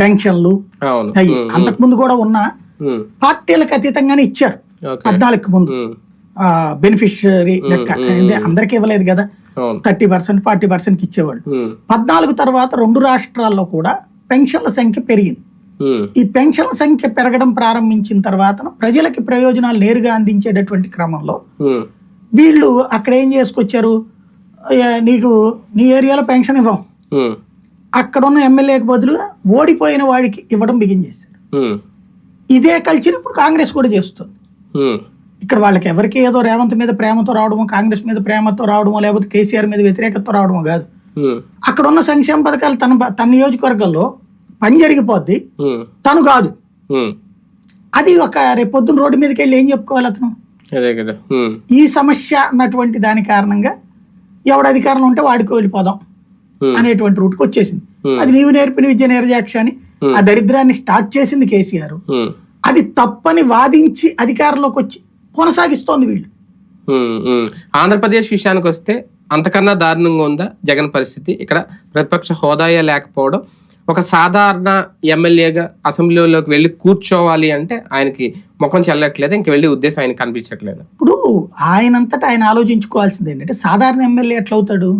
పెన్షన్లు అయ్యి అంతకుముందు కూడా ఉన్న పార్టీలకు అతీతంగానే ఇచ్చారు ఓకే. పద్నాలుగు ముందు. ఉమ్, బెనిఫిషియరీ లెక్క. అందరికీ ఇవ్వలేదు కదా. థర్టీ పర్సెంట్ ఫార్టీ పర్సెంట్కి ఇచ్చేవాళ్ళు. పద్నాలుగు తర్వాత రెండు రాష్ట్రాల్లో కూడా పెన్షన్ల సంఖ్య పెరిగింది. ఈ పెన్షన్ల సంఖ్య పెరగడం ప్రారంభించిన తర్వాత ప్రజలకి ప్రయోజనాలు నేరుగా అందించేటటువంటి క్రమంలో వీళ్ళు అక్కడ ఏం చేసుకొచ్చారు? "అయ్యా, నీకు నీ ఏరియాలో పెన్షన్ ఇవ్వం. ఉమ్, అక్కడ ఉన్న ఎమ్మెల్యేకి బదులుగా ఓడిపోయిన వాడికి ఇవ్వడం బిగిన్ చేశారు. ఇదే కల్చర్ ఇప్పుడు కాంగ్రెస్ కూడా చేస్తుంది. ఇక్కడ వాళ్ళకి ఎవరికి ఏదో రేవంత్ మీద ప్రేమతో రావడమో కాంగ్రెస్ మీద ప్రేమతో రావడమో లేకపోతే కేసీఆర్ మీద వ్యతిరేకతతో రావడమో కాదు. అక్కడ ఉన్న సంక్షేమ పథకాలు తన తన నియోజకవర్గంలో పని జరిగిపోద్ది. తను కాదు. అది ఒక రేపు పొద్దున్న రోడ్డు మీదకి వెళ్ళి ఏం చెప్పుకోవాలి అతను? ఈ సమస్య అన్నటువంటి దాని కారణంగా ఎవడు అధికారంలో ఉంటే వాడికి వెళ్ళిపోదాం. అనేటువంటి రూట్కి వచ్చేసింది. అది నీవు నేర్పిన విద్య నిర్జాక్ష అని ఆ దరిద్రాన్ని స్టార్ట్ చేసింది కేసీఆర్. అది తప్పని వాదించి అధికారంలోకి వచ్చి కొనసాగిస్తోంది వీళ్ళు. ఆంధ్రప్రదేశ్ విషయానికి వస్తే అంతకన్నా దారుణంగా ఉందా జగన్ పరిస్థితి? ఇక్కడ ప్రతిపక్ష హోదాయే లేకపోవడం. ఒక సాధారణ ఎమ్మెల్యేగా అసెంబ్లీలోకి వెళ్ళి కూర్చోవాలి అంటే ఆయనకి ముఖం చెల్లట్లేదు ఇంక వెళ్ళే ఉద్దేశం ఆయనకి కనిపించట్లేదు. ఇప్పుడు ఆయనంతటా ఆయన ఆలోచించుకోవాల్సింది ఏంటంటే సాధారణ ఎమ్మెల్యే ఎట్లా అవుతాడు